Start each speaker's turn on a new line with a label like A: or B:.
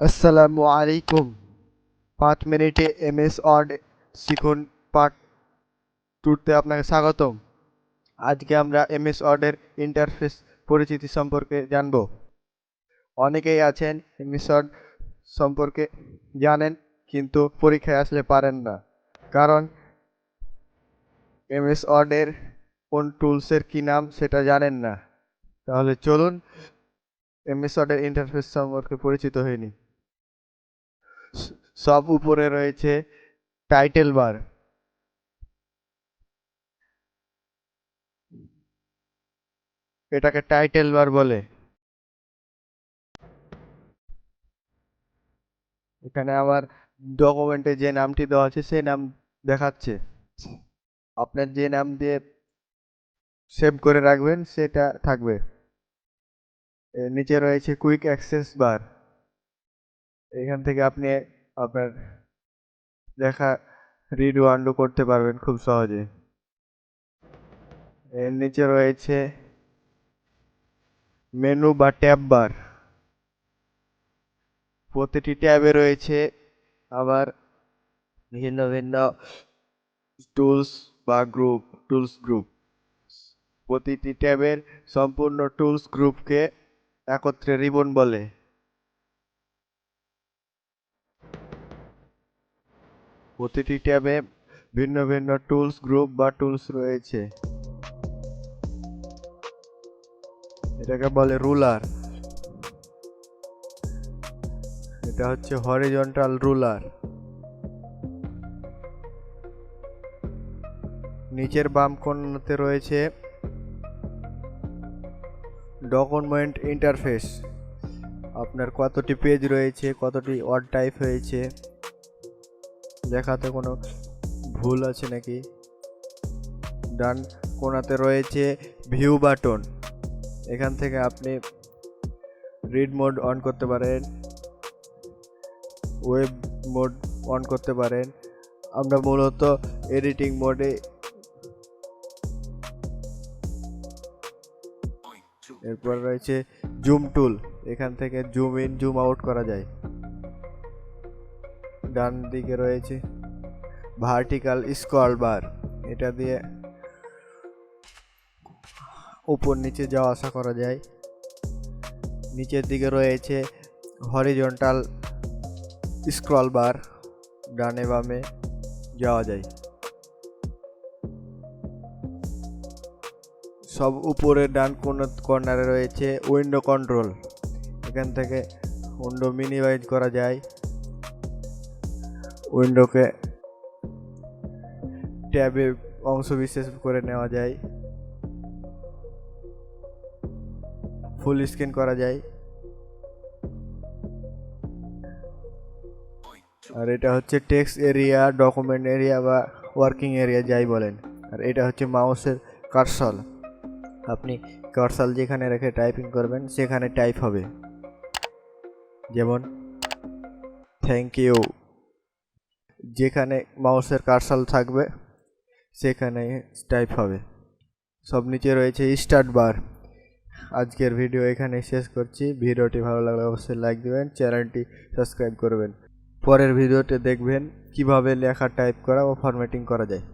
A: আসসালামু আলাইকুম। পাঁচ মিনিটে এমএস ওয়ার্ড শিখুন পার্ট টুতে আপনাকে স্বাগতম। আজকে আমরা এমএস ওয়ার্ডের ইন্টারফেস পরিচিতি সম্পর্কে জানব। অনেকেই আছেন এমএস ওয়ার্ড সম্পর্কে জানেন কিন্তু পরীক্ষায় আসলে পারেন না। কারণ এমএস ওয়ার্ডের কোন টুলসের কী নাম সেটা জানেন না। তাহলে চলুন এমএস ওয়ার্ডের ইন্টারফেস সম্পর্কে পরিচিত হয়নি সব উপরে রয়েছে টাইটেল বার এটাকে টাইটেল বার বলে। এখানে আমার ডকুমেন্টে যে নামটি দেওয়া আছে, সেই নাম দেখাচ্ছে। আপনার যে নাম দিয়ে সেভ করে রাখবেন, সেটা থাকবে। নিচে রয়েছে কুইক অ্যাক্সেস বার এখান থেকে আপনি আপনার লেখা রিড আন্ডু করতে পারবেন খুব সহজে। এর নিচে রয়েছে মেনু বা ট্যাব বার প্রতিটি ট্যাবে রয়েছে আবার ভিন্ন ভিন্ন টুলস বা গ্রুপ টুলস গ্রুপ প্রতিটি ট্যাবের সম্পূর্ণ টুলস গ্রুপকে একত্রে রিবন বলে। প্রতিটি ট্যাবে ভিন্ন ভিন্ন টুলস গ্রুপ বা টুলস রয়েছে। এটাকে বলে রুলার। এটা হচ্ছে হরিজন্টাল রুলার। নিচের বাম কোণাতে রয়েছে ডকুমেন্ট ইন্টারফেস। আপনার কতটি পেজ রয়েছে, কতটি ওয়ার্ড টাইপ হয়েছে। দেখাতে কোনো ভুল আছে নাকি? ডান কোণাতে রয়েছে ভিউ বাটন এখান থেকে আপনি রিড মোড অন করতে পারেন ওয়েব মোড অন করতে পারেন। আমরা মূলত এডিটিং মোডে এরপর রয়েছে জুম টুল এখান থেকে জুম ইন জুম আউট করা যায়। ডান দিকে রয়েছে ভার্টিক্যাল স্কল বার এটা দিয়ে উপর নিচে যাওয়া আসা করা যায়। নিচের দিকে রয়েছে হরিজন্টাল স্ক্রল বার ডানে বামে যাওয়া যায়। সব উপরে ডান কর্নারে রয়েছে উইন্ডো কন্ট্রোল এখান থেকে উইন্ডো মিনিমাইজ করা যায়। উইন্ডোকে ট্যাবে অংশ বিশেষ করে নেওয়া যায়। ফুল স্ক্রিন করা যায়। আর এটা হচ্ছে টেক্সট এরিয়া, ডকুমেন্ট এরিয়া বা ওয়ার্কিং এরিয়া যাই বলেন। আর এটা হচ্ছে মাউসের কারসল। আপনি কারসাল যেখানে রেখে টাইপিং করবেন, সেখানে টাইপ হবে। যেমন, থ্যাংক ইউ। যেখানে মাউসের কারসাল থাকবে, সেখানে টাইপ হবে। সব নিচে রয়েছে স্টার্ট বার আজকের ভিডিও এখানে শেষ করছি। ভিডিওটি ভালো লাগলে অবশ্যই লাইক দেবেন চ্যানেলটি সাবস্ক্রাইব করবেন। পরের ভিডিওতে দেখবেন কীভাবে লেখা টাইপ করা ও ফরম্যাটিং করা যায়।